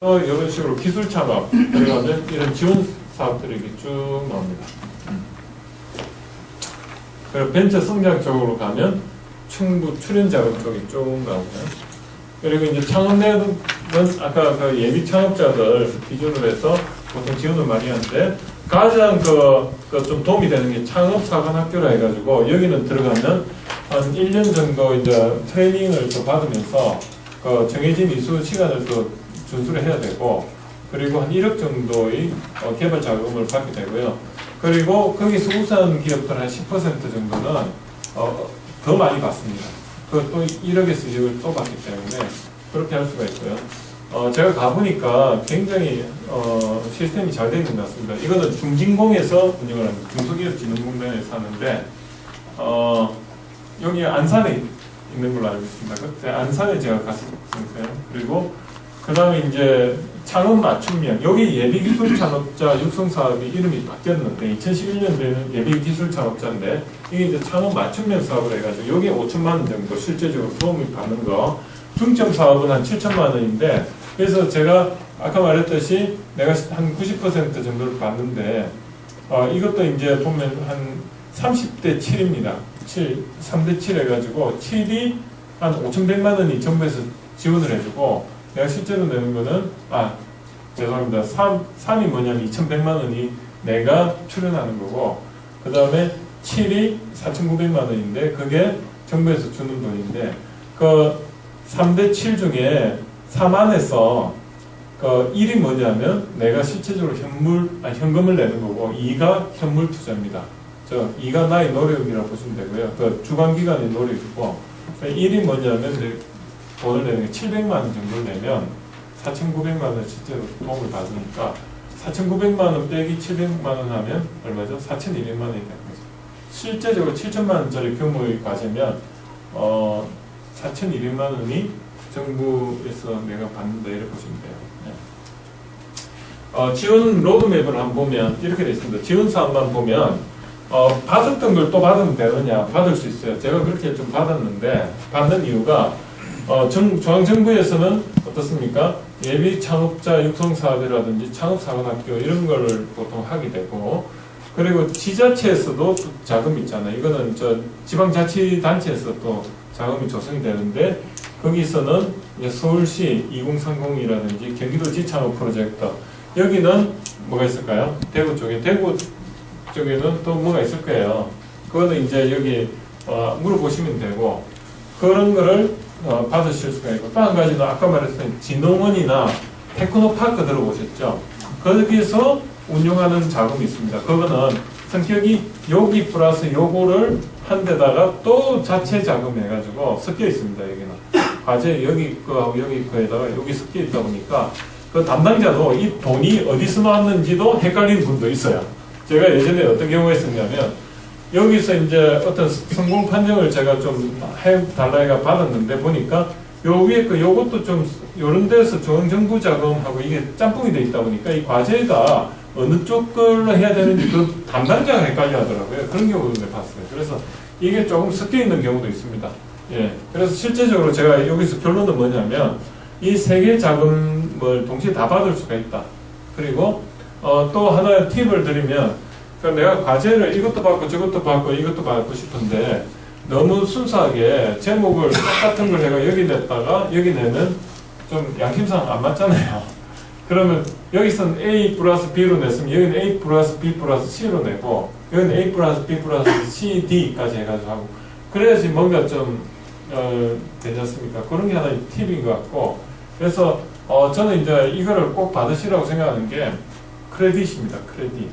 어, 이런 식으로 기술 창업 그래가지고 이런 지원 사업들이 이렇게 쭉 나옵니다. 그리고 벤처 성장 쪽으로 가면 충북 출연 자금 쪽이 쭉 나오고요. 그리고 이제 창업내는 아까 그 예비 창업자들 기준으로 해서 보통 지원을 많이 하는데 가장 그, 그 좀 도움이 되는 게 창업사관학교라 해가지고 여기는 들어가면 한 1년 정도 이제 트레이닝을 또 받으면서 그 정해진 이수 시간을 또 준수를 해야 되고 그리고 한 1억 정도의 어, 개발 자금을 받게 되고요. 그리고 거기서 우선 기업들 한 10% 정도는 어, 더 많이 받습니다. 그또 1억에서 2억을 또 받기 때문에 그렇게 할 수가 있고요. 어, 제가 가보니까 굉장히 어, 시스템이 잘 되어 있는 것 같습니다. 이거는 중진공에서 운영을 하는 중소기업진흥공단에서 하는데 어, 여기 안산에 있는 걸로 알고 있습니다. 그때 안산에 제가 갔었어요. 그리고 그 다음에 이제 창업 맞춤형 여기 예비기술 창업자 육성 사업이 이름이 바뀌었는데 2011년도에는 예비기술 창업자인데 이게 이제 창업 맞춤형 사업을 해가지고 여기 5천만 원 정도 실제적으로 도움을 받는 거 중점 사업은 한 7천만 원인데 그래서 제가 아까 말했듯이 내가 한 90% 정도를 받는데 어, 이것도 이제 보면 한 30대 7입니다. 7, 3대 7 해가지고 7이 한 5,100만 원이 정부에서 지원을 해주고 내가 실제로 내는 거는 아 죄송합니다. 3, 3이 뭐냐면 2,100만 원이 내가 출연하는 거고 그 다음에 7이 4,900만 원인데 그게 정부에서 주는 돈인데 그 3대 7 중에 3 안에서 그 1이 뭐냐면 내가 실제적으로 현물, 아, 현금을 내는 거고 2가 현물 투자입니다. 저 2가 나의 노력이라고 보시면 되고요. 그 주관기관의 노력이고 1이 뭐냐면 내 돈을 내는 게 700만 원 정도 내면 4,900만 원 실제로 도움을 받으니까 4,900만 원 빼기 700만 원 하면 얼마죠? 4,200만 원이 되는 거죠. 실제적으로 7천만 원짜리 규모의 과제면 어, 4,200만 원이 정부에서 내가 받는다 이렇게 보시면 돼요. 네. 어, 지원 로드맵을 한번 보면 이렇게 되어 있습니다. 지원 사업만 보면 어, 받았던 걸 또 받으면 되느냐? 받을 수 있어요. 제가 그렇게 좀 받았는데 받는 이유가 어, 정, 중앙정부에서는 어떻습니까? 예비 창업자 육성 사업이라든지 창업 사관학교 이런 거를 보통 하게 되고 그리고 지자체에서도 또 자금이 있잖아요. 이거는 저 지방자치단체에서 또 자금이 조성이 되는데 거기서는 이제 서울시 2030이라든지 경기도 지창업 프로젝트 여기는 뭐가 있을까요? 대구 쪽에 대구 쪽에는 또 뭐가 있을 거예요. 그거는 이제 여기 어, 물어보시면 되고 그런 거를 어, 받으실 수가 있고 또 한 가지는 아까 말했던 진흥원이나 테크노파크 들어보셨죠? 거기서 운영하는 자금이 있습니다. 그거는 성격이 여기 플러스 요거를 한 데다가 또 자체 자금 해가지고 섞여 있습니다. 여기는 과제 여기 거하고 여기 거에다가 여기 섞여 있다 보니까 그 담당자도 이 돈이 어디서 나왔는지도 헷갈리는 분도 있어요. 제가 예전에 어떤 경우가 있었냐면 여기서 이제 어떤 성공 판정을 제가 좀 해달라 해가 받았는데 보니까 요 위에 그 요것도 좀 요런 데서 중앙정부 자금하고 이게 짬뽕이 돼 있다 보니까 이 과제가 어느 쪽 걸로 해야 되는지 그 담당자가 헷갈려 하더라고요. 그런 경우도 봤어요. 그래서 이게 조금 섞여 있는 경우도 있습니다. 예. 그래서 실제적으로 제가 여기서 결론은 뭐냐면 이 세 개 자금을 동시에 다 받을 수가 있다. 그리고 어, 또 하나 팁을 드리면 그러니까 내가 과제를 이것도 받고 저것도 받고 이것도 받고 싶은데 너무 순수하게 제목을 똑같은 걸 내가 여기 냈다가 여기 내면 좀 양심상 안 맞잖아요. 그러면 여기서는 A 플러스 B로 냈으면 여기는 A 플러스 B 플러스 C로 내고 여기는 A 플러스 B 플러스 C, D까지 해가지고 하고 그래야지 뭔가 좀 어, 되지 않습니까? 그런 게 하나의 팁인 것 같고 그래서 어, 저는 이제 이거를 꼭 받으시라고 생각하는 게 크레딧입니다. 크레딧.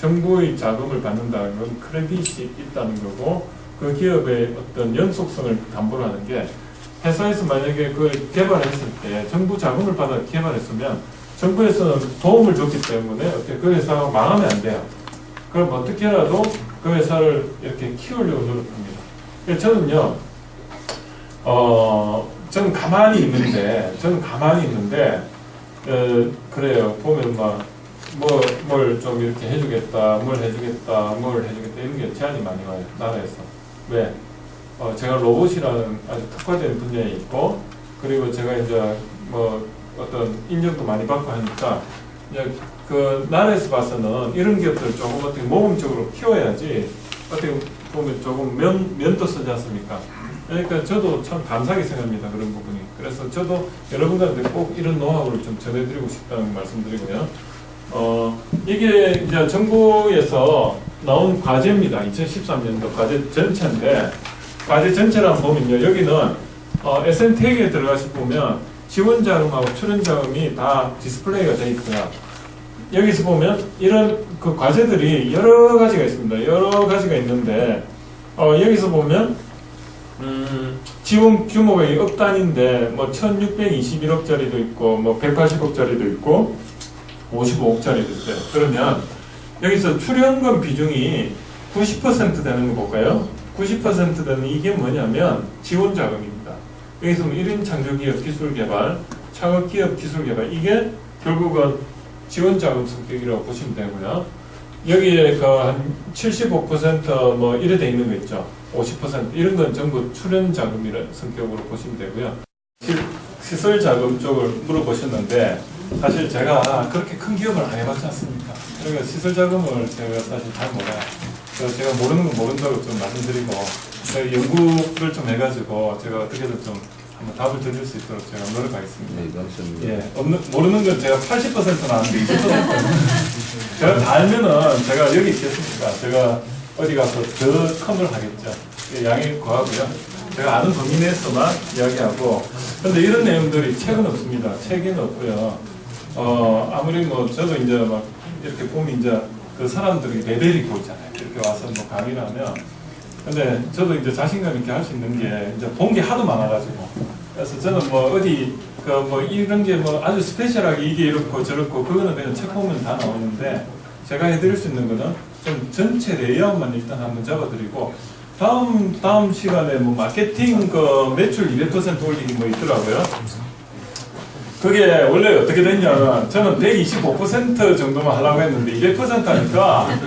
정부의 자금을 받는다는 건 크레딧이 있다는 거고 그 기업의 어떤 연속성을 담보로 하는 게 회사에서 만약에 그걸 개발했을 때 정부 자금을 받아 개발했으면 정부에서는 도움을 줬기 때문에 어떻게 그 회사가 망하면 안 돼요. 그럼 어떻게라도 그 회사를 이렇게 키우려고 노력합니다. 저는요, 어, 저는 가만히 있는데, 저는 가만히 있는데, 어, 그래요. 보면 막, 뭐, 뭘 좀 이렇게 해주겠다, 뭘 해주겠다, 뭘 해주겠다, 이런 게 제안이 많이 와요. 나라에서. 왜? 어, 제가 로봇이라는 아주 특화된 분야에 있고, 그리고 제가 이제 뭐, 어떤 인정도 많이 받고 하니까 이제 그 나라에서 봐서는 이런 기업들 조금 어떻게 모범적으로 키워야지 어떻게 보면 조금 면, 면도 쓰지 않습니까? 그러니까 저도 참 감사하게 생각합니다. 그런 부분이. 그래서 저도 여러분들한테 꼭 이런 노하우를 좀 전해드리고 싶다는 말씀드리고요. 어, 이게 이제 정부에서 나온 과제입니다. 2013년도 과제 전체인데, 과제 한번 보면요. 여기는 어, SN택에 들어가시 보면 지원 자금하고 출연 자금이 다 디스플레이가 되어 있고요. 여기서 보면 이런 그 과제들이 여러 가지가 있습니다. 여러 가지가 있는데, 어, 여기서 보면 음, 지원 규모가 억 단위인데 뭐 1621억짜리도 있고 뭐 180억짜리도 있고 55억짜리도 있어요. 그러면 여기서 출연금 비중이 90% 되는 거 볼까요? 90% 되는 이게 뭐냐면 지원 자금입니다. 여기서 뭐 1인 창조기업 기술개발, 창업기업 기술개발 이게 결국은 지원 자금 성격이라고 보시면 되고요. 여기에 그한 75%뭐 이래 돼 있는 거 있죠. 50% 이런 건 전부 출연 자금이라는 성격으로 보시면 되고요. 시- 시설 자금 쪽을 물어보셨는데 사실 제가 그렇게 큰 기업을 안 해봤지 않습니까? 그러니까 시설 자금을 제가 사실 잘 몰라요. 그래서 제가 모르는 건 모른다고 좀 말씀드리고 제가 연구를 좀 해가지고 제가 어떻게든 좀 한번 답을 드릴 수 있도록 제가 노력하겠습니다. 네, 감사합니다. 예, 없는, 모르는 건 제가 80%는 아는데 20%는 제가 다 알면은 제가 여기 있겠습니까? 제가 어디 가서 더 컴을 하겠죠. 예, 양해 구하고요. 제가 아는 범위 내에서만 이야기하고 근데 이런 내용들이 책은 없습니다. 책에는 없고요. 어, 아무리 뭐 저도 이제 막 이렇게 보면 이제 그 사람들이 레벨이 보이잖아요. 이렇게 와서 뭐 강의를 하면 근데 저도 이제 자신감 있게 할 수 있는 게 이제 본 게 하도 많아가지고 그래서 저는 뭐 어디 그 뭐 이런 게 뭐 아주 스페셜하게 이게 이렇고 저렇고 그거는 그냥 책 보면 다 나오는데 제가 해드릴 수 있는 거는 좀 전체 레이아웃만 일단 한번 잡아드리고 다음 다음 시간에 뭐 마케팅 그 매출 200% 올리기 뭐 있더라고요. 그게 원래 어떻게 됐냐면 저는 125% 정도만 하려고 했는데 200% 하니까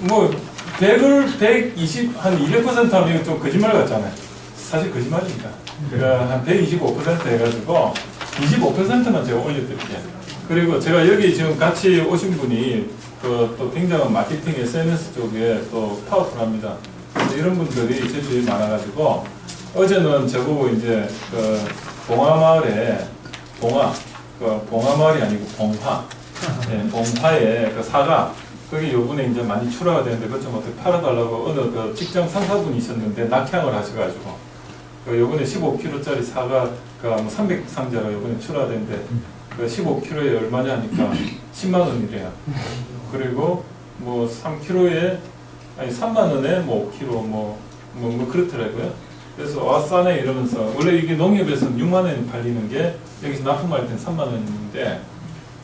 뭐 100을 120, 한 200% 하면 좀 거짓말 같잖아요. 사실 거짓말입니다. 그러니까 한125% 해가지고 25%만 제가 올려드릴게요. 그리고 제가 여기 지금 같이 오신 분이 그 또 굉장한 마케팅 SNS 쪽에 또 파워풀합니다. 이런 분들이 제 주위에 많아가지고 어제는 저보고 이제 그 봉화마을에 봉화, 그 봉화마을이 아니고 봉화, 예, 봉화에 그 사과 그게 요번에 이제 많이 출하가 되는데 그것 좀 어떻게 팔아달라고 어느 그 직장 상사분이 있었는데 낙향을 하셔가지고 그 요번에 15kg짜리 사과 그뭐 300상자가 요번에 출하가 되는데 그 15kg에 얼마냐 하니까 10만 원이래요. 그리고 뭐 3kg에 아니 3만 원에 뭐 5kg 뭐, 뭐, 뭐 그렇더라고요. 그래서 와 싸네 이러면서 원래 이게 농협에서는 6만 원이 팔리는 게 여기서 납품할 땐 3만 원인데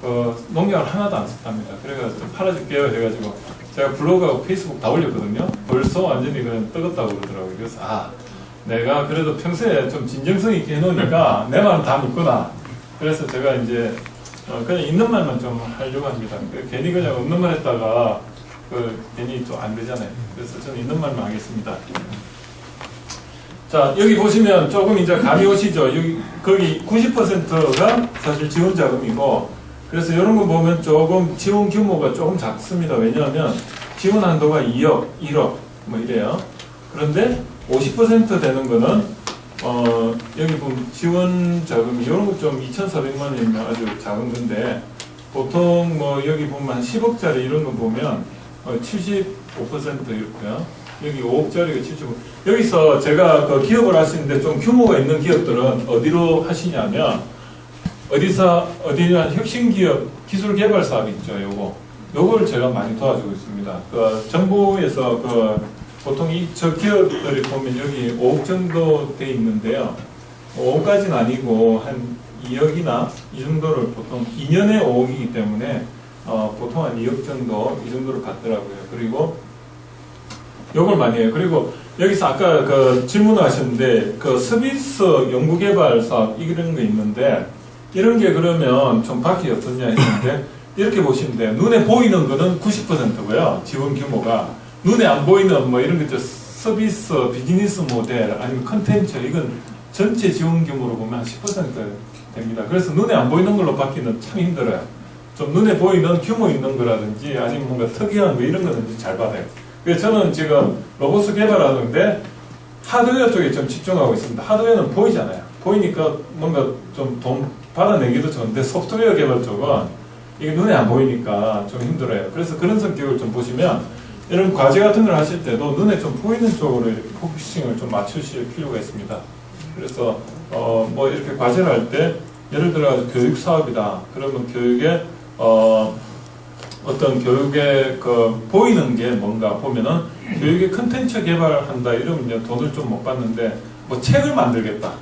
어, 농약을 하나도 안 썼답니다. 그래가지고 좀 팔아줄게요 해가지고 제가 블로그하고 페이스북 다 올렸거든요. 벌써 완전히 그냥 뜨겁다고 그러더라고요. 그래서 아 내가 그래도 평소에 좀 진정성 있게 해놓으니까 내 말은 다 믿구나. 그래서 제가 이제 어, 그냥 있는 말만 좀 하려고 합니다. 그 괜히 그냥 없는 말 했다가 그 괜히 또 안 되잖아요. 그래서 저는 있는 말만 하겠습니다. 자 여기 보시면 조금 이제 감이 오시죠. 여기 거기 90%가 사실 지원 자금이고 그래서 이런 거 보면 조금 지원 규모가 조금 작습니다. 왜냐하면 지원 한도가 2억, 1억 뭐 이래요. 그런데 50% 되는 거는 어 여기 보면 지원 자금이 이런 거 좀 2,400만 원이면 아주 작은 건데 보통 뭐 여기 보면 한 10억짜리 이런 거 보면 어, 75% 이렇고요. 여기 5억짜리가 75. 여기서 제가 그 기업을 하시는데 좀 규모가 있는 기업들은 어디로 하시냐면 어디서 어디냐 혁신 기업 기술 개발 사업 있죠. 요거 요걸 제가 많이 도와주고 있습니다. 그 정부에서 그 보통 이 저 기업들이 보면 여기 5억 정도 돼 있는데요. 5억까지는 아니고 한 2억이나 이 정도를 보통 2년에 5억이기 때문에 어, 보통 한 2억 정도 이 정도를 받더라고요. 그리고 요걸 많이 해요. 그리고 여기서 아까 그 질문하셨는데 그 서비스 연구개발 사업 이런 거 있는데 이런 게 그러면 좀 밖에 어떻냐 했는데 이렇게 보시면 돼요. 눈에 보이는 거는 90%고요. 지원 규모가 눈에 안 보이는 뭐 이런 것들 서비스 비즈니스 모델 아니면 컨텐츠 이건 전체 지원 규모로 보면 한10% 됩니다. 그래서 눈에 안 보이는 걸로 받기는 참 힘들어요. 좀 눈에 보이는 규모 있는 거라든지 아니면 뭔가 특이한 뭐 이런 거는 잘 받아요. 그래서 저는 지금 로봇 개발하는데 하드웨어 쪽에 좀 집중하고 있습니다. 하드웨어는 보이잖아요. 보이니까 뭔가 좀 돈 받아내기도 좋은데 소프트웨어 개발 쪽은 이게 눈에 안 보이니까 좀 힘들어요. 그래서 그런 성격을 좀 보시면 이런 과제 같은 걸 하실 때도 눈에 좀 보이는 쪽으로 포커싱을 좀 맞추실 필요가 있습니다. 그래서 어 뭐 이렇게 과제를 할 때 예를 들어 교육 사업이다. 그러면 교육에 어 어떤 교육에 그 보이는 게 뭔가 보면은 교육의 컨텐츠 개발한다 이러면 돈을 좀 못 받는데 뭐 책을 만들겠다.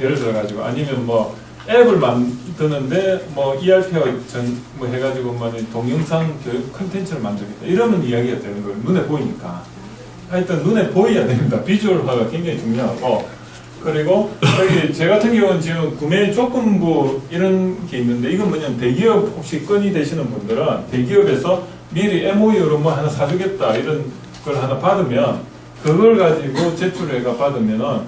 예를 들어 가지고 아니면 뭐 앱을 만드는데 뭐 ERP와 전뭐 해가지고 뭐 동영상 교육 컨텐츠를 만들겠다. 이러면 이야기가 되는 거예요 눈에 보이니까. 하여튼 눈에 보여야 됩니다. 비주얼화가 굉장히 중요하고 그리고 여기 제 같은 경우는 지금 구매 조건부 이런 게 있는데 이건 뭐냐면 대기업 혹시 건이 되시는 분들은 대기업에서 미리 MOU로 뭐 하나 사주겠다 이런 걸 하나 받으면 그걸 가지고 제출해가 받으면은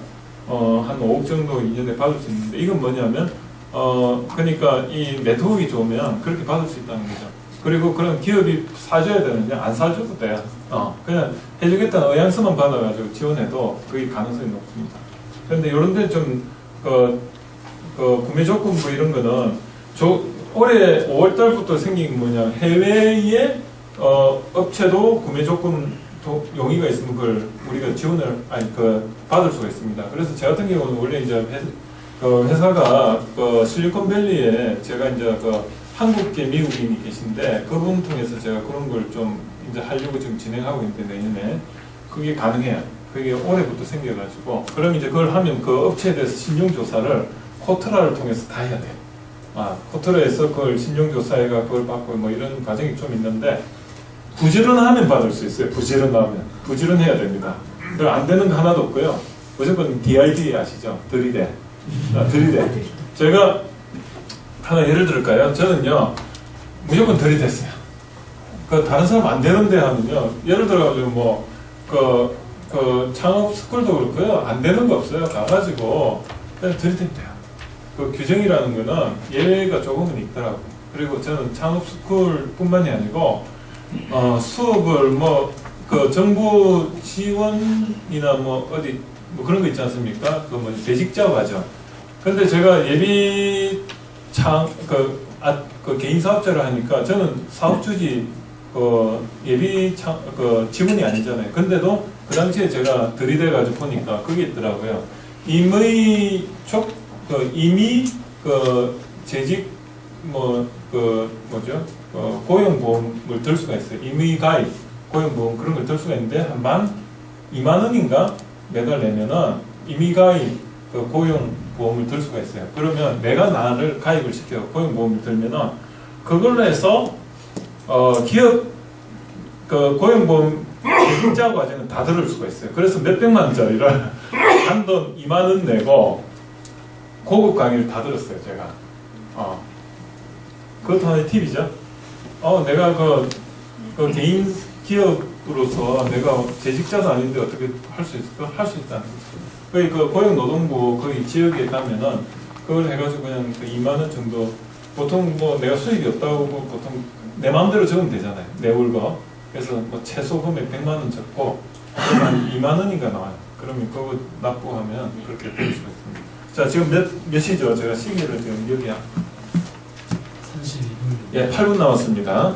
어, 한 5억 정도 2년에 받을 수 있는데 이건 뭐냐면 어, 그러니까 이 네트워크가 좋으면 그렇게 받을 수 있다는 거죠. 그리고 그런 기업이 사줘야 되는데 안 사줘도 돼요. 어, 그냥 해주겠다는 의향서만 받아가지고 지원해도 그게 가능성이 높습니다. 그런데 이런 데좀 그, 그 구매 조건부 이런 거는 조, 올해 5월 달부터 생긴 게 뭐냐 해외에 어, 업체도 구매 조건 도, 용의가 있으면 그걸 우리가 지원을 아니 그 받을 수가 있습니다. 그래서 저 같은 경우는 원래 이제 회, 그 회사가 그 실리콘밸리에 제가 이제 그 한국계 미국인이 계신데 그분 통해서 제가 그런 걸 좀 이제 하려고 지금 진행하고 있는데 내년에 그게 가능해요. 그게 올해부터 생겨가지고 그럼 이제 그걸 하면 그 업체에 대해서 신용 조사를 코트라를 통해서 다 해야 돼요. 아 코트라에서 그걸 신용 조사해가 그걸 받고 뭐 이런 과정이 좀 있는데 부지런하면 받을 수 있어요. 부지런하면 부지런해야 됩니다. 그안 되는 거 하나도 없고요. 무조건 DID 아시죠? 들이대. 아, 들이대. 제가 하나 예를 들을까요? 저는요 무조건 들이댔어요. 그 다른 사람 안 되는데 하면요 예를 들어가지고 뭐 그 그 창업 스쿨도 그렇고요 안 되는 거 없어요. 가가지고 그냥 돼요. 그 규정이라는 거는 예외가 조금은 있더라고요. 그리고 저는 창업 스쿨뿐만이 아니고 어, 수업을 뭐 그 정부 지원이나 뭐 어디 뭐 그런 거 있지 않습니까? 그뭐 재직자 과정. 근데 제가 예비 창그 아, 그 개인 사업자를 하니까 저는 사업 주지 그 예비 창 그 지원이 아니잖아요. 근데도 그 당시에 제가 들이대 가지고 보니까 그게 있더라고요. 임의 촉그 이미 그 재직 뭐 그 뭐죠? 어, 고용보험을 들 수가 있어요. 임의 가입, 고용보험 그런 걸 들 수가 있는데 한 만, 2만 원인가 매달 내면은 임의 가입 그 고용보험을 들 수가 있어요. 그러면 내가 나를 가입을 시켜 고용보험을 들면은 그걸로 해서 어, 기업 그 고용보험 계좌 과정은 다 들을 수가 있어요. 그래서 몇백만 원짜리를 한돈 2만 원 내고 고급 강의를 다 들었어요, 제가. 어. 그것도 하나의 팁이죠. 어, 내가 그, 그 개인 기업으로서 내가 재직자도 아닌데 어떻게 할 수 있을까? 할 수 있다는 거죠. 거의 그 고용노동부 거기 지역에 가면은 그걸 해가지고 그냥 그 2만 원 정도 보통 뭐 내가 수익이 없다고 보통 내 마음대로 적으면 되잖아요. 내올 거. 그래서 뭐 최소 금액 100만 원 적고 그러면 2만 원인가 나와요. 그러면 그거 납부하면 그렇게 될 수가 있습니다. 자, 지금 몇, 몇 시죠? 제가 시계를 지금 여기야. 32분. 예, 8분 남았습니다.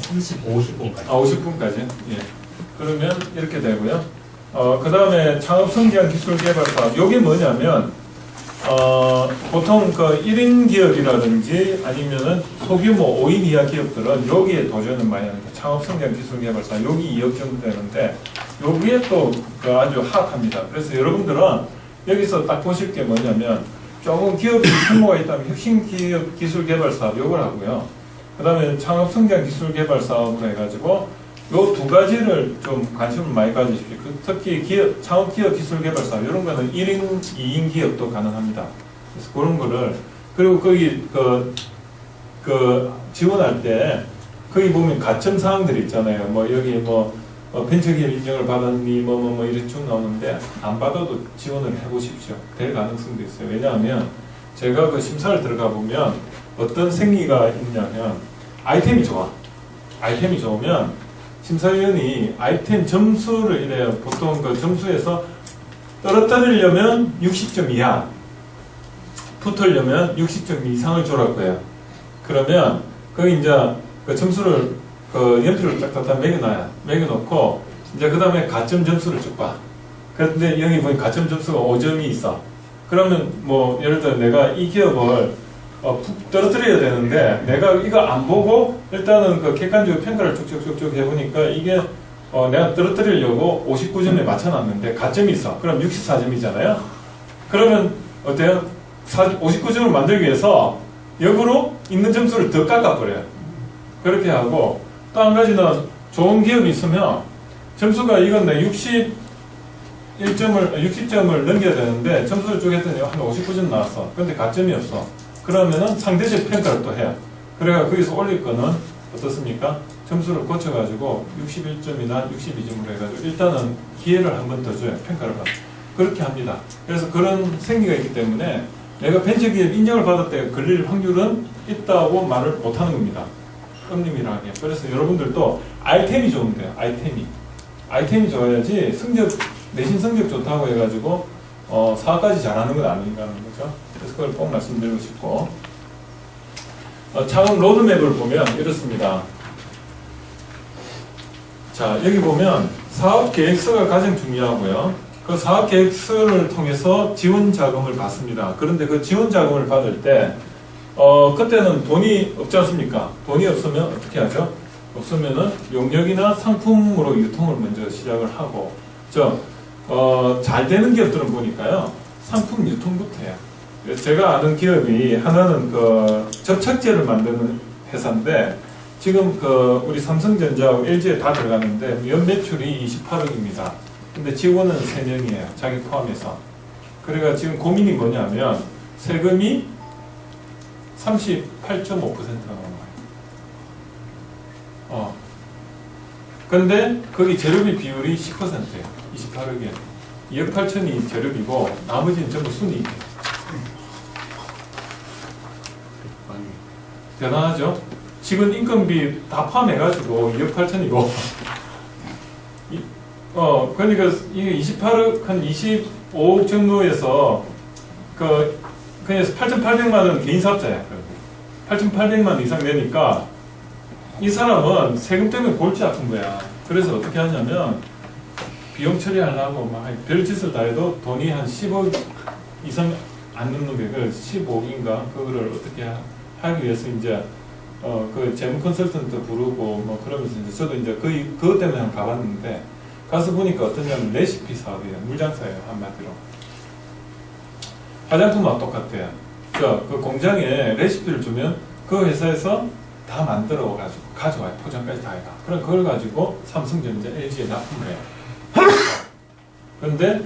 30, 50분까지. 아, 50분까지. 예. 그러면 이렇게 되고요. 어, 그 다음에 창업 성장 기술 개발 사업. 요게 뭐냐면, 어, 보통 그 1인 기업이라든지 아니면은 소규모 5인 이하 기업들은 여기에 도전을 많이 합니다. 창업 성장 기술 개발 사업. 여기 2억 정도 되는데, 여기에 또 그 아주 핫합니다. 그래서 여러분들은 여기서 딱 보실 게 뭐냐면, 조금 기업이 규모가 있다면 혁신 기업 기술 개발 사업 요걸 하고요. 그 다음에 창업 성장 기술 개발 사업으로 해가지고 요 두 가지를 좀 관심을 많이 가지십시오. 그 특히 기업, 창업 기업 기술 개발 사업 이런 거는 1인, 2인 기업도 가능합니다. 그래서 그런 거를 그리고 거기 그, 그 지원할 때 거기 보면 가점 사항들이 있잖아요. 뭐 여기 뭐 어, 벤처기업 인정을 받았니 뭐뭐 뭐 이렇게 쭉 나오는데 안 받아도 지원을 해보십시오. 될 가능성도 있어요. 왜냐하면 제가 그 심사를 들어가 보면 어떤 생리가 있냐면 아이템이 좋아. 아이템이 좋으면 심사위원이 아이템 점수를 이래요. 보통 그 점수에서 떨어뜨리려면 60점 이하, 붙으려면 60점 이상을 주라고 해요. 그러면 거기 이제 그 점수를 그 연필을 딱딱딱 매겨놔요. 매겨놓고 이제 그 다음에 가점 점수를 쭉 봐. 그런데 여기 보니 가점 점수가 5점이 있어. 그러면 뭐 예를 들어 내가 이 기업을 어, 푹 떨어뜨려야 되는데 내가 이거 안 보고 일단은 그 객관적으로 평가를 쭉쭉쭉쭉 해보니까 이게 어, 내가 떨어뜨리려고 59점에 맞춰놨는데 가점이 있어. 그럼 64점이잖아요. 그러면 어때요? 59점을 만들기 위해서 역으로 있는 점수를 더 깎아버려요. 그렇게 하고 또 한 가지는 좋은 기업이 있으면 점수가 이건 내 61점을 60점을 넘겨야 되는데 점수를 쭉 했더니 한 59점 나왔어. 근데 가점이 없어. 그러면은 상대적 평가를 또 해요. 그래가 거기서 올릴 거는 어떻습니까? 점수를 고쳐가지고 61점이나 62점으로 해가지고 일단은 기회를 한 번 더 줘요. 평가를 받. 그렇게 합니다. 그래서 그런 생기가 있기 때문에 내가 벤처기업 인정을 받을 때 걸릴 확률은 있다고 말을 못하는 겁니다. 엄님이라게. 그래서 여러분들도 아이템이 돼요. 아이템이. 아이템이 좋아야지 성적 내신 성적 좋다고 해가지고 어, 사업까지 잘하는 건 아닌가는 거죠. 그래서 그걸 꼭 말씀드리고 싶고 어, 차원 로드맵을 보면 이렇습니다. 자 여기 보면 사업 계획서가 가장 중요하고요. 그 사업 계획서를 통해서 지원 자금을 받습니다. 그런데 그 지원 자금을 받을 때 어, 그때는 돈이 없지 않습니까? 돈이 없으면 어떻게 하죠? 없으면은 용역이나 상품으로 유통을 먼저 시작을 하고, 저, 어, 잘 되는 기업들은 보니까요, 상품 유통부터 해요. 제가 아는 기업이 하나는 그 접착제를 만드는 회사인데, 지금 그 우리 삼성전자하고 LG에 다 들어가는데, 연 매출이 28억입니다. 근데 직원은 3명이에요. 자기 포함해서. 그래가 지금 고민이 뭐냐면, 세금이 38.5%가 나와요. 어. 근데 거기 재료비 비율이 10%예요. 28억에. 2억 8천이 재료비고 나머지는 전부 순이익이에요. 대단하죠? 지금 인건비 다 포함해가지고 2억 8천이고 이, 어 그러니까 이게 28억 한 25억 정도에서 그 그래서 8,800만 원 개인 사업자야. 8,800만 원 이상 내니까 이 사람은 세금 때문에 골치 아픈 거야. 그래서 어떻게 하냐면 비용 처리하려고 막 별짓을 다 해도 돈이 한 10억 이상 안 넘는 게, 그 15억인가? 그거를 어떻게 하- 하기 위해서 이제 어, 그 재무 컨설턴트 부르고 뭐 그러면서 이제 저도 이제 그, 그것 때문에 한번 가봤는데 가서 보니까 어떠냐면 레시피 사업이에요. 물장사예요. 한마디로. 화장품과 똑같아요. 그, 그 공장에 레시피를 주면 그 회사에서 다 만들어 가지고 가져와요. 포장까지 다 해가. 그럼 그걸 가지고 삼성전자, LG에 납품을 해요. 그런데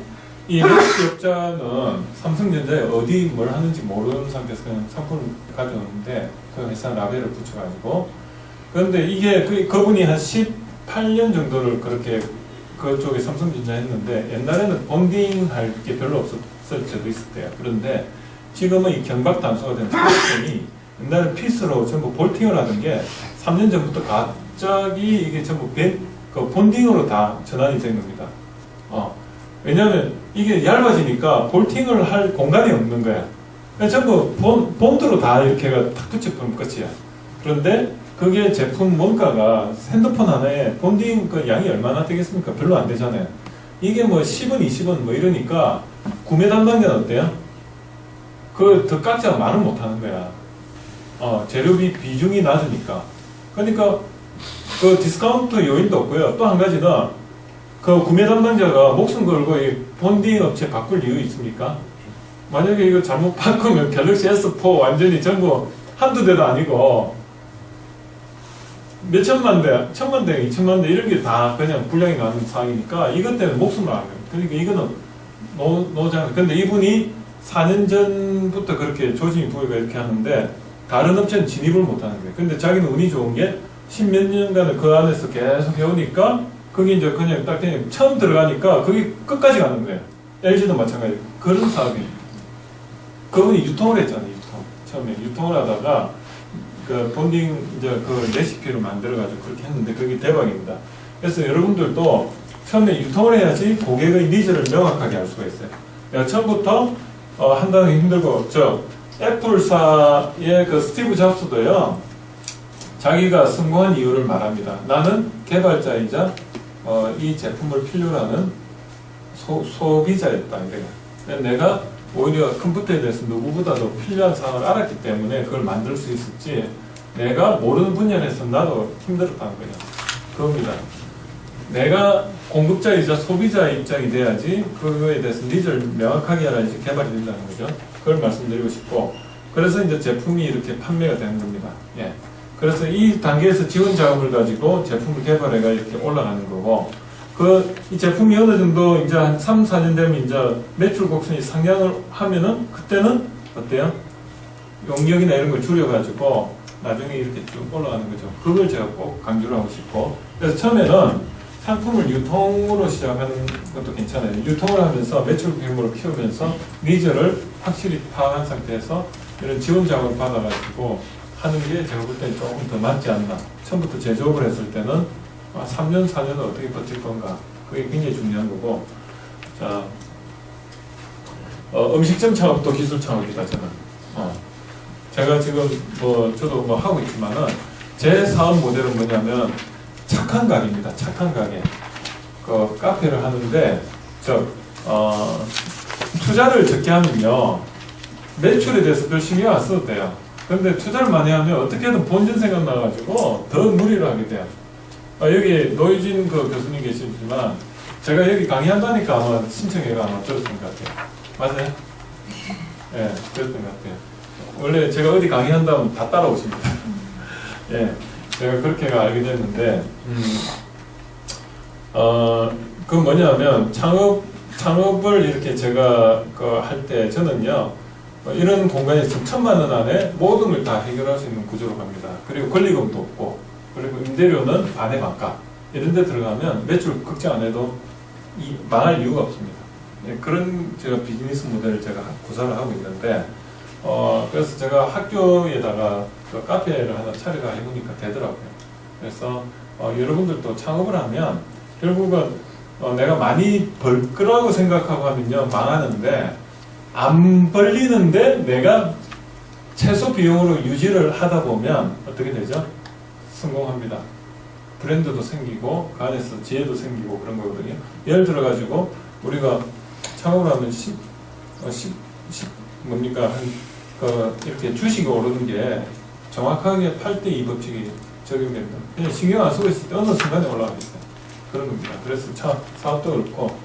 이 레시피 업자는 삼성전자에 어디 뭘 하는지 모르는 상태에서 그냥 상품을 가져오는데 그 회사 라벨을 붙여가지고 그런데 이게 그, 그분이 한 18년 정도를 그렇게 그쪽에 삼성전자 했는데 옛날에는 본딩 할 게 별로 없었을 때도 있었대요. 그런데 지금은 이 경박 단수가 된 시스템이 옛날에 피스로 전부 볼팅을 하던 게 3년 전부터 갑자기 이게 전부 벤, 그 본딩으로 다 전환이 된 겁니다. 어. 왜냐하면 이게 얇아지니까 볼팅을 할 공간이 없는 거야. 그래서 전부 본, 본드로 다 이렇게가 탁 붙여보면 끝이야. 그런데 그게 제품 원가가 핸드폰 하나에 본딩 그 양이 얼마나 되겠습니까? 별로 안 되잖아요. 이게 뭐 10원, 20원 뭐 이러니까 구매 담당자는 어때요? 그 더 깎자가 말을 못 하는 거야. 어, 재료비 비중이 낮으니까. 그러니까 그 디스카운트 요인도 없고요. 또 한 가지는 그 구매 담당자가 목숨 걸고 이 본딩 업체 바꿀 이유 있습니까? 만약에 이거 잘못 바꾸면 갤럭시 S4 완전히 전부 한두 대도 아니고 몇 천만 대, 천만 대, 이천만 대 이런 게 다 그냥 불량이 나는 상황이니까 이것 때문에 목숨을 안 해요. 그러니까 이거는 노, 노장. 근데 이분이 4년 전부터 그렇게 조짐이 보이가 이렇게 하는데 다른 업체는 진입을 못 하는 거예요. 근데 자기는 운이 좋은 게 십몇 년간을 그 안에서 계속 해오니까 그게 이제 그냥 딱 그냥 처음 들어가니까 그게 끝까지 가는 거예요. LG도 마찬가지. 그런 사업이. 그분이 유통을 했잖아요, 유통. 처음에 유통을 하다가 그 본딩 이제 그 레시피를 만들어가지고 그렇게 했는데 그게 대박입니다. 그래서 여러분들도 처음에 유통을 해야지 고객의 니즈를 명확하게 알 수가 있어요. 내가 처음부터 어, 한다는 게 힘들고 저 애플사의 그 스티브 잡스도요 자기가 성공한 이유를 말합니다. 나는 개발자이자 어, 이 제품을 필요로 하는 소, 소비자였다. 이래요. 내가 오히려 컴퓨터에 대해서 누구보다 도 필요한 사항을 알았기 때문에 그걸 만들 수 있었지 내가 모르는 분야에서 나도 힘들었다는 거예요. 그겁니다. 내가 공급자이자 소비자 입장이 돼야지 그거에 대해서 니즈를 명확하게 알아야지 개발이 된다는 거죠. 그걸 말씀드리고 싶고 그래서 이제 제품이 이렇게 판매가 되는 겁니다. 예. 그래서 이 단계에서 지원 자금을 가지고 제품을 개발해가 이렇게 올라가는 거고 그 이 제품이 어느 정도 이제 한 3, 4년 되면 이제 매출 곡선이 상향을 하면은 그때는 어때요? 용역이나 이런 걸 줄여가지고 나중에 이렇게 쭉 올라가는 거죠. 그걸 제가 꼭 강조를 하고 싶고 그래서 처음에는 상품을 유통으로 시작하는 것도 괜찮아요. 유통을 하면서 매출 규모를 키우면서 니즈를 확실히 파악한 상태에서 이런 지원 자금을 받아가지고 하는 게 제가 볼 때는 조금 더 맞지 않나. 처음부터 제조업을 했을 때는 아, 3년, 4년은 어떻게 버틸 건가. 그게 굉장히 중요한 거고. 자, 어, 음식점 창업도 기술 창업이다, 저는. 어. 제가 지금 뭐, 저도 뭐 하고 있지만은, 제 사업 모델은 뭐냐면, 착한 가게입니다. 착한 가게. 그 카페를 하는데, 저, 어, 투자를 적게 하면요, 매출에 대해서 별 신경 안 써도 돼요. 근데 투자를 많이 하면 어떻게든 본전 생각나가지고 더 무리를 하게 돼요. 아, 여기 노유진 그 교수님 계시지만 제가 여기 강의한다니까 아마 신청해가 아마 들었던 것 같아요. 맞아요? 예, 들었던 것 같아요. 원래 제가 어디 강의한다면 다 따라오십니다. 예, 제가 그렇게 알게 됐는데, 음, 어, 그 뭐냐면 창업, 창업을 이렇게 제가 그 할 때 저는요, 어, 이런 공간에서 천만 원 안에 모든 걸 다 해결할 수 있는 구조로 갑니다. 그리고 권리금도 없고, 그리고 임대료는 반의 반가. 이런 데 들어가면 매출 걱정 안 해도 이, 망할 이유가 없습니다. 예, 그런 제가 비즈니스 모델을 제가 하- 구사를 하고 있는데, 어, 그래서 제가 학교에다가 그 카페를 하나 차려가 해보니까 되더라고요. 그래서 어, 여러분들도 창업을 하면 결국은 어, 내가 많이 벌 거라고 생각하고 하면요 망하는데 안 벌리는데 내가 최소 비용으로 유지를 하다 보면 어떻게 되죠? 성공합니다. 브랜드도 생기고 그 안에서 지혜도 생기고 그런 거거든요. 예를 들어 가지고 우리가 창업을 하면 10, 어, 10, 10 뭡니까 한, 그 이렇게 주식이 오르는 게 정확하게 8대 2 법칙이 적용됩니다. 그냥 신경 안 쓰고 있을 때 어느 순간에 올라가겠어요. 그런 겁니다. 그래서 차, 사업도 그렇고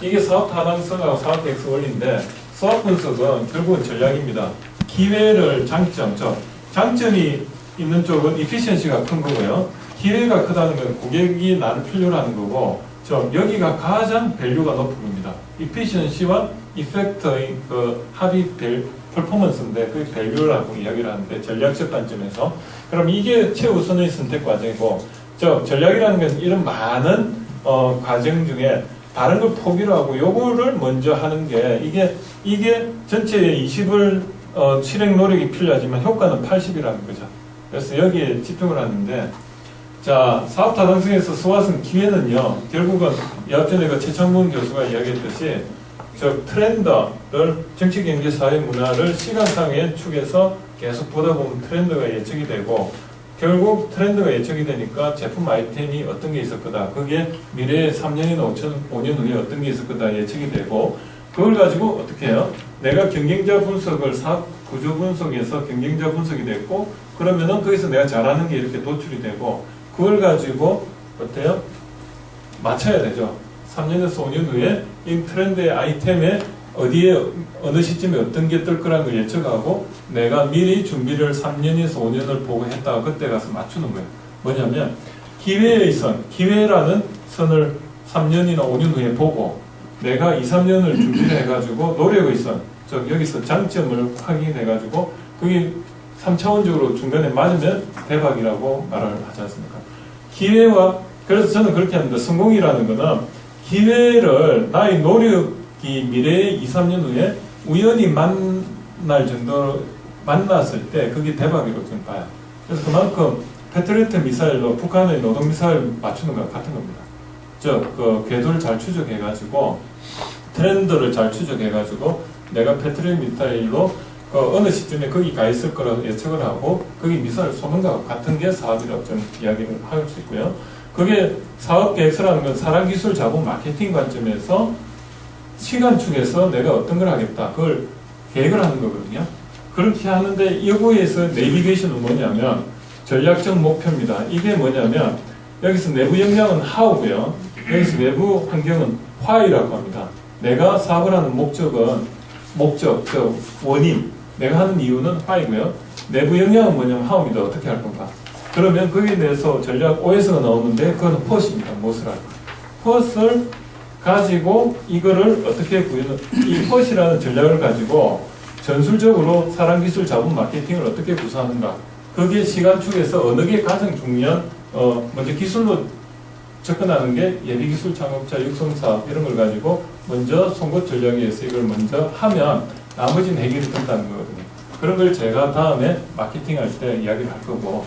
이게 사업 타당성하고 사업 엑스 원리인데 사업 분석은 결국은 전략입니다. 기회를 장점, 저 장점이 있는 쪽은 이피시언시가 큰 거고요. 기회가 크다는 건 고객이 나를 필요로 하는 거고, 저 여기가 가장 밸류가 높은 겁니다. 이피시언시와 이펙터의 그 합의 밸 퍼포먼스인데 그 밸류라고 이야기를 하는데 전략적 관점에서 그럼 이게 최우선의 선택 과정이고 저 전략이라는 건 이런 많은 어, 과정 중에 다른 걸 포기를 하고 요거를 먼저 하는 게 이게 이게 전체의 20을 어, 실행 노력이 필요하지만 효과는 80이라는 거죠. 그래서 여기에 집중을 하는데 자 사업 타당성에서 소화성 기회는요 결국은 여전에 그 최창문 교수가 이야기했듯이 저 트렌드를 정치 경제 사회 문화를 시간상의 축에서 계속 보다 보면 트렌드가 예측이 되고 결국 트렌드가 예측이 되니까 제품 아이템이 어떤 게 있을 거다. 그게 미래에 3년이나 5천, 5년 후에 어떤 게 있을 거다 예측이 되고 그걸 가지고 어떻게 해요? 내가 경쟁자 분석을 사업 구조 분석에서 경쟁자 분석이 됐고 그러면은 거기서 내가 잘하는 게 이렇게 도출이 되고 그걸 가지고 어때요? 맞춰야 되죠. 3년에서 5년 후에 이 트렌드의 아이템에 어디에 어느 시점에 어떤 게 뜰 거라는 걸 예측하고 내가 미리 준비를 3년에서 5년을 보고 했다가 그때 가서 맞추는 거예요. 뭐냐면 기회의 선, 기회라는 선을 3년이나 5년 후에 보고 내가 2, 3년을 준비를 해가지고 노력의 선, 즉 여기서 장점을 확인해가지고 그게 3차원적으로 중간에 맞으면 대박이라고 말을 하지 않습니까? 기회와 그래서 저는 그렇게 합니다. 성공이라는 거는 기회를 나의 노력이 미래의 2, 3년 후에 우연히 만날 정도 만났을 때 그게 대박이라고 저는 봐요. 그래서 그만큼 패트리어트 미사일로 북한의 노동 미사일 맞추는 거랑 같은 겁니다. 저그 궤도를 잘 추적해가지고 트렌드를 잘 추적해가지고 내가 패트리어트 미사일로 그 어느 시점에 거기 가 있을 거라고 예측을 하고 거기 미사일 쏘는 거하고 같은 게 사업이라고 저는 이야기를 할 수 있고요. 그게 사업 계획서라는 건 사람 기술 자본 마케팅 관점에서 시간 축에서 내가 어떤 걸 하겠다 그걸 계획을 하는 거거든요. 그렇게 하는데 여기에서 내비게이션은 뭐냐면 전략적 목표입니다. 이게 뭐냐면 여기서 내부 역량은 how고요. 여기서 외부 환경은 why라고 합니다. 내가 사업을 하는 목적은 목적, 저 원인, 내가 하는 이유는 why고요. 내부 역량은 뭐냐면 how입니다. 어떻게 할 건가. 그러면 거기에 대해서 전략 OS가 나오는데 그건 할 까. what을 가지고 이거를 어떻게 구현, 이 what이라는 전략을 가지고 전술적으로 사람 기술 자본 마케팅을 어떻게 구사하는가. 그게 시간축에서 어느 게 가장 중요한, 어, 먼저 기술로 접근하는 게 예비 기술 창업자 육성 사업 이런 걸 가지고 먼저 송곳 전략에 의해서 이걸 먼저 하면 나머지는 해결이 된다는 거거든요. 그런 걸 제가 다음에 마케팅 할 때 이야기를 할 거고